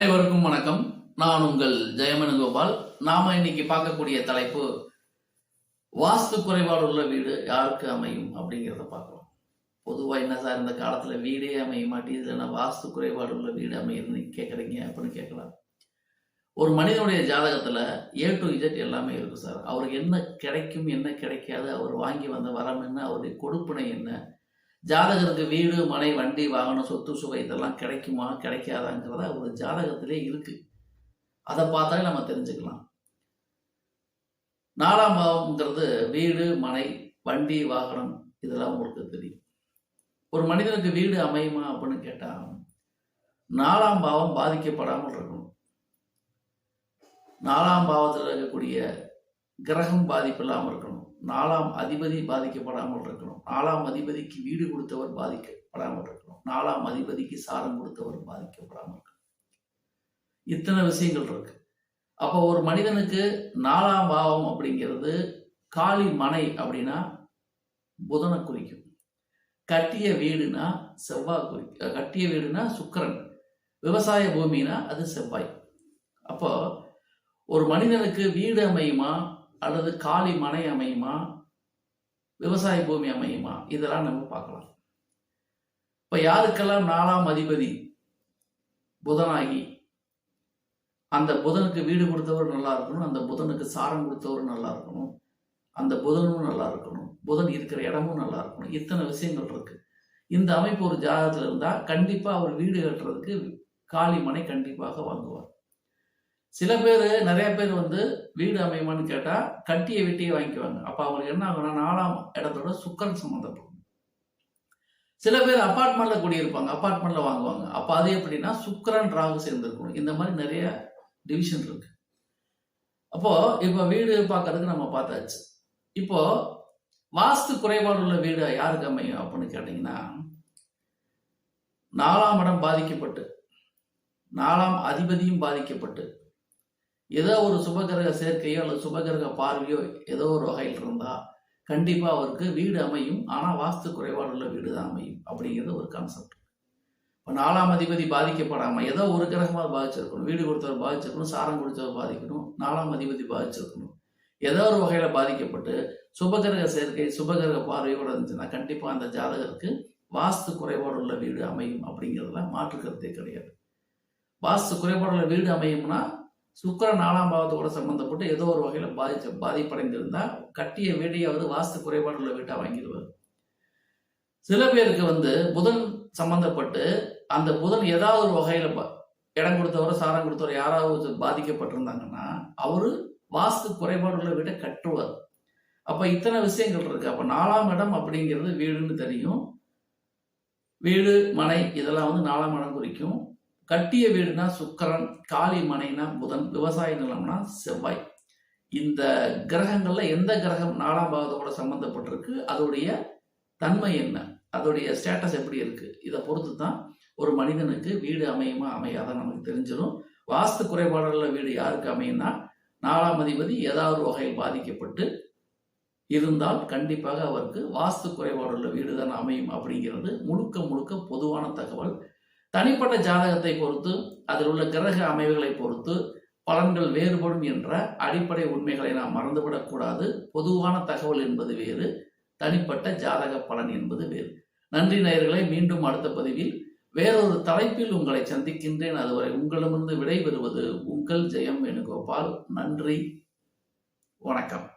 அனைவருக்கும் வணக்கம். நான் உங்கள் ஜெயமனுகோபால். நாம இன்னைக்கு பார்க்கக்கூடிய தலைப்பு வாஸ்து குறைபாடு உள்ள வீடு யாருக்கு அமையும்? அப்படிங்கிறத பார்க்குறோம். பொதுவாக என்ன சார் இந்த காலத்தில் வீடே அமைய மாட்டேங்குது இல்லைன்னா வாஸ்து குறைபாடு உள்ள வீடு அமையுதுன்னு கேட்குறீங்க அப்படின்னு கேட்கலாம். ஒரு மனிதனுடைய ஜாதகத்தில் ஏ டு இஜட் எல்லாமே இருக்கும் சார். அவருக்கு என்ன கிடைக்கும் என்ன கிடைக்காது அவர் வாங்கி வந்த வரம் என்ன அவருடைய கொடுப்பினை என்ன ஜாதகருக்கு வீடு மனை வண்டி வாகனம் சொத்து சுவை இதெல்லாம் கிடைக்குமா கிடைக்காதாங்கிறத ஒரு ஜாதகத்திலே இருக்கு. அதை பார்த்தாலே நம்ம தெரிஞ்சுக்கலாம். நாலாம் பாவம்ங்கிறது வீடு மனை வண்டி வாகனம் இதெல்லாம் உங்களுக்கு தெரியும். ஒரு மனிதனுக்கு வீடு அமையுமா அப்படின்னு கேட்டால் நாலாம் பாவம் பாதிக்கப்படாமல் இருக்கணும். நாலாம் பாவத்தில் இருக்கக்கூடிய கிரகம் பாதிப்பு இல்லாமல் இருக்கணும். நாலாம் அதிபதி பாதிக்கப்படாமல் இருக்கணும். நாலாம் அதிபதிக்கு வீடு கொடுத்தவர் பாதிக்கப்படாமல் இருக்கணும். நாலாம் அதிபதிக்கு சாரம் கொடுத்தவர் பாதிக்கப்படாமல் இருக்கணும். இத்தனை விஷயங்கள் இருக்கு. அப்போ ஒரு மனிதனுக்கு நாலாம் பாவம் அப்படிங்கிறது காளி மனை அப்படின்னா புதனை குறிக்கும். கட்டிய வீடுனா செவ்வாய் குறிக்கும். கட்டிய வீடுனா சுக்கரன். விவசாய பூமினா அது செவ்வாய். அப்போ ஒரு மனிதனுக்கு வீடு அமையுமா? அல்லது காலி மனை அமையுமா? விவசாய பூமி அமையுமா? இதெல்லாம் நம்ம பார்க்கலாம். இப்ப யாருக்கெல்லாம் நாலாம் அதிபதி? புதனாகி அந்த புதனுக்கு வீடு கொடுத்தவர் நல்லா இருக்கணும் அந்த புதனுக்கு சாரம் கொடுத்தவர் நல்லா இருக்கணும் அந்த புதனும் நல்லா இருக்கணும் புதன் இருக்கிற இடமும் நல்லா இருக்கணும் இத்தனை விஷயங்கள் இருக்கு. இந்த அமைப்பு ஒரு ஜாதகத்தில் இருந்தால் கண்டிப்பாக அவர் வீடு கட்டுறதுக்கு காளி மனை கண்டிப்பாக வாங்குவார். சில பேர் நிறைய பேர் வந்து வீடு அமையுமான்னு கேட்டால் கட்டிய வீட்டையே வாங்கிக்குவாங்க. அப்போ அவங்களுக்கு என்ன ஆகும்னா நாலாம் இடத்தோட சுக்கரன் சம்மந்தப்படும் சில பேர் அப்பார்ட்மெண்ட்டில் குடியிருப்பாங்க அப்பார்ட்மெண்ட்டில் வாங்குவாங்க. அப்போ அது எப்படின்னா சுக்கரன் ராகு சேர்ந்திருக்கணும். இந்த மாதிரி நிறைய டிவிஷன் இருக்கு. அப்போது இப்போ வீடு பார்க்கறதுக்கு நம்ம பார்த்தாச்சு. இப்போ வாஸ்து குறைபாடு உள்ள வீடு யாருக்கு அமையும் அப்படின்னு கேட்டிங்கன்னா நாலாம் இடம் பாதிக்கப்பட்டு நாலாம் அதிபதியும் பாதிக்கப்பட்டு ஏதோ ஒரு சுபகிரக சேர்க்கையோ அல்லது சுபகிரக பார்வையோ ஏதோ ஒரு வகையில் இருந்தால் கண்டிப்பாக அவருக்கு வீடு அமையும். ஆனால் வாஸ்து குறைபாடு உள்ள வீடு தான் அமையும். அப்படிங்கிறது ஒரு கான்செப்ட் இப்போ நாலாம் அதிபதி பாதிக்கப்படாமல் ஏதோ ஒரு கிரகமாக பாதிச்சிருக்கணும். வீடு கொடுத்தவர் பாதிச்சிருக்கணும். சாரம் கொடுத்தவர் பாதிக்கணும். நாலாம் அதிபதி பாதிச்சிருக்கணும். ஏதோ ஒரு வகையில் பாதிக்கப்பட்டு சுபகிரக சேர்க்கை சுபகிரக பார்வையோடு இருந்துச்சுன்னா கண்டிப்பாக அந்த ஜாதகருக்கு வாஸ்து குறைபாடு உள்ள வீடு அமையும். அப்படிங்கிறதுல மாற்று கருத்தே கிடையாது. வாஸ்து குறைபாடு உள்ள வீடு அமையும்னா சுக்கரன் நாலாம் பாவத்தோட சம்பந்தப்பட்டு ஏதோ ஒரு வகையில் பாதிச்ச பாதிப்படைந்திருந்தால் கட்டிய வீடையாவது வாஸ்து குறைபாடு உள்ள வீட்டாக வாங்கிடுவார். சில பேருக்கு வந்து புதன் சம்பந்தப்பட்டு அந்த புதன் ஏதாவது ஒரு வகையில் ப- இடம் கொடுத்தவர் சாரம் கொடுத்தவர் யாராவது பாதிக்கப்பட்டிருந்தாங்கன்னா அவரு வாஸ்து குறைபாடு உள்ள வீட்டை கட்டுவார். அப்போ இத்தனை விஷயங்கள் இருக்கு. அப்போ நாலாம் இடம் அப்படிங்கிறது வீடுன்னு தெரியும். வீடு மனை இதெல்லாம் வந்து நாலாம் இடம் குறிக்கும். கட்டிய வீடுனா சுக்கரன் காளி மனைனா புதன் விவசாய நிலம்னா செவ்வாய். இந்த கிரகங்கள்ல எந்த கிரகம் நாலாம் பாகத்தோட சம்பந்தப்பட்டிருக்கு? அதோடைய தன்மை என்ன? அதோடைய ஸ்டேட்டஸ் எப்படி இருக்கு? இதை பொறுத்து தான் ஒரு மனிதனுக்கு வீடு அமையுமா அமையாத நமக்கு தெரிஞ்சிடும் வாஸ்து குறைபாடுள்ள வீடு யாருக்கு அமையும்னா நாலாம் அதிபதி ஏதாவது வகையில் பாதிக்கப்பட்டு இருந்தால் கண்டிப்பாக அவருக்கு வாஸ்து குறைபாடுள்ள வீடு தான் அமையும் அப்படிங்கிறது முழுக்க முழுக்க பொதுவான தகவல். தனிப்பட்ட ஜாதகத்தை பொறுத்து அதில் உள்ள கிரக அமைவுகளை பொறுத்து பலன்கள் வேறுபடும் என்ற அடிப்படை உண்மைகளை நாம் மறந்துவிடக்கூடாது. பொதுவான தகவல் என்பது வேறு தனிப்பட்ட ஜாதக பலன் என்பது வேறு. நன்றி நேயர்களை மீண்டும் அடுத்த பதிவில் வேறொரு தலைப்பில் உங்களை சந்திக்கின்றேன். அதுவரை உங்களிடமிருந்து விடைபெறுவது உங்கள் ஜெயம் வேணுகோபால். நன்றி வணக்கம்.